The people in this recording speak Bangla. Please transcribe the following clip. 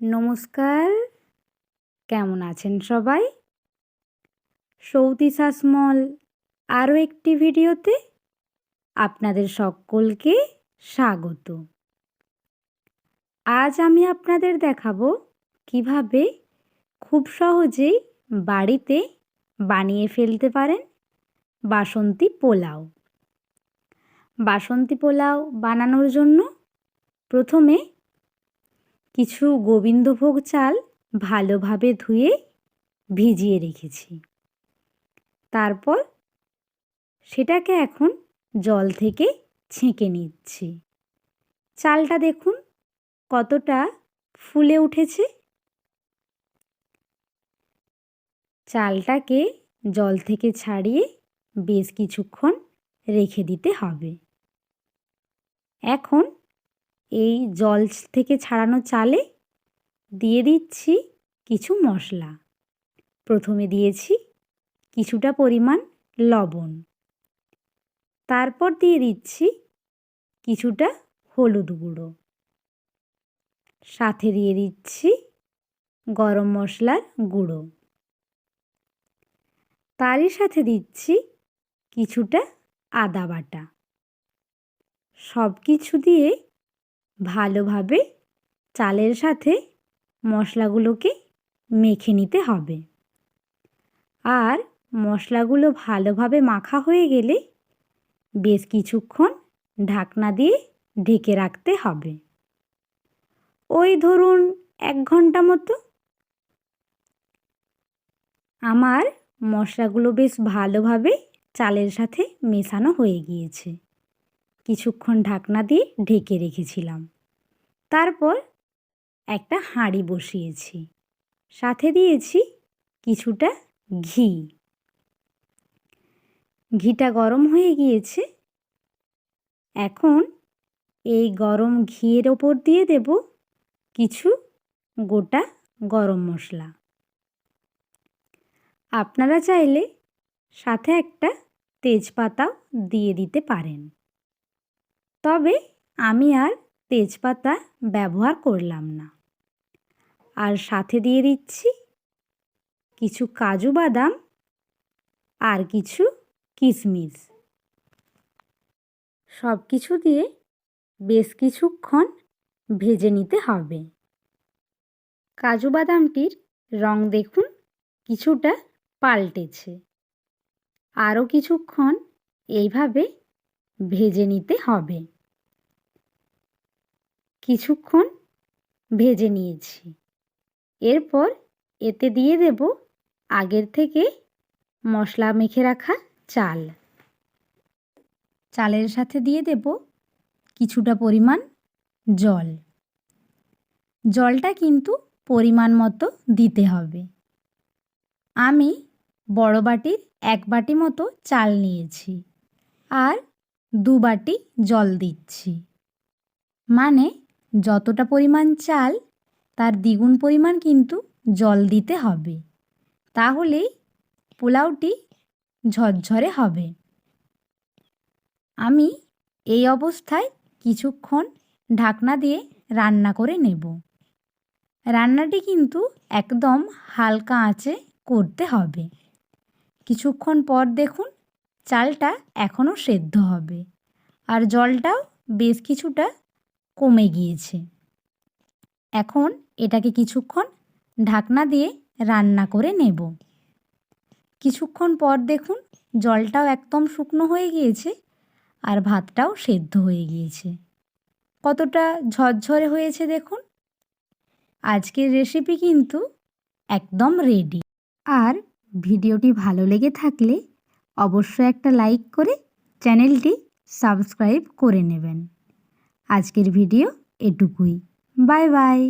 নমস্কার। কেমন আছেন সবাই? সৌতি শাসমল আরও একটি ভিডিওতে আপনাদের সকলকে স্বাগত। আজ আমি আপনাদের দেখাবো কীভাবে খুব সহজেই বাড়িতে বানিয়ে ফেলতে পারেন বাসন্তী পোলাও। বাসন্তী পোলাও বানানোর জন্য প্রথমে কিছু গোবিন্দভোগ চাল ভালোভাবে ধুয়ে ভিজিয়ে রেখেছি। তারপর সেটাকে এখন জল থেকে ছেঁকে নিচ্ছি। চালটা দেখুন কতটা ফুলে উঠেছে। চালটাকে জল থেকে ছাড়িয়ে বেশ কিছুক্ষণ রেখে দিতে হবে। এখন এই জল থেকে ছাড়ানো চালে দিয়ে দিচ্ছি কিছু মশলা। প্রথমে দিয়েছি কিছুটা পরিমাণ লবণ। তারপর দিয়ে দিচ্ছি কিছুটা হলুদ গুঁড়ো। সাথে দিয়ে দিচ্ছি গরম মশলার গুঁড়ো। তারই সাথে দিচ্ছি কিছুটা আদা বাটা। সব কিছু দিয়ে ভালোভাবে চালের সাথে মশলাগুলোকে মেখে নিতে হবে। আর মশলাগুলো ভালোভাবে মাখা হয়ে গেলে বেশ কিছুক্ষণ ঢাকনা দিয়ে ঢেকে রাখতে হবে। ওই ধরুন এক ঘণ্টা মতো। আমার মশলাগুলো বেশ ভালোভাবে চালের সাথে মেশানো হয়ে গিয়েছে। কিছুক্ষণ ঢাকনা দিয়ে ঢেকে রেখেছিলাম। তারপর একটা হাঁড়ি বসিয়েছি। সাথে দিয়েছি কিছুটা ঘি। ঘিটা গরম হয়ে গিয়েছে। এখন এই গরম ঘিয়ের ওপর দিয়ে দেব কিছু গোটা গরম মশলা। আপনারা চাইলে সাথে একটা তেজপাতাও দিয়ে দিতে পারেন। তবে আমি আর তেজপাতা ব্যবহার করলাম না। আর সাথে দিয়ে দিচ্ছি কিছু কাজু বাদাম আর কিছু কিশমিশ সব কিছু দিয়ে বেশ কিছুক্ষণ ভেজে নিতে হবে। কাজু বাদামটির রং দেখুন, কিছুটা পাল্টেছে। আরও কিছুক্ষণ এইভাবে ভেজে নিতে হবে। কিছুক্ষণ ভেজে নিয়েছি। এরপর এতে দিয়ে দেব আগের থেকে মশলা মেখে রাখা চাল। চালের সাথে দিয়ে দেব কিছুটা পরিমাণ জল। জলটা কিন্তু পরিমাণ মতো দিতে হবে। আমি বড় বাটির এক বাটি মতো চাল নিয়েছি। আর দু বাটি জল দিচ্ছি। মানে যতটা পরিমাণ চাল, তার দ্বিগুণ পরিমাণ কিন্তু জল দিতে হবে। তাহলেই পোলাওটি ঝরঝরে হবে। আমি এই অবস্থায় কিছুক্ষণ ঢাকনা দিয়ে রান্না করে নেব। রান্নাটি কিন্তু একদম হালকা আঁচে করতে হবে। কিছুক্ষণ পর দেখুন চালটা এখনও সেদ্ধ হবে। আর জলটাও বেশ কিছুটা কমে গিয়েছে। এখন এটাকে কিছুক্ষণ ঢাকনা দিয়ে রান্না করে নেব। কিছুক্ষণ পর দেখুন, জলটাও একদম শুকনো হয়ে গিয়েছে আর ভাতটাও সেদ্ধ হয়ে গিয়েছে। কতটা ঝরঝরে হয়েছে দেখুন। আজকের রেসিপি কিন্তু একদম রেডি আর ভিডিওটি ভালো লেগে থাকলে অবশ্যই একটা লাইক করে চ্যানেলটি সাবস্ক্রাইব করে নেবেন। আজকের ভিডিও এটুকুই। Bye bye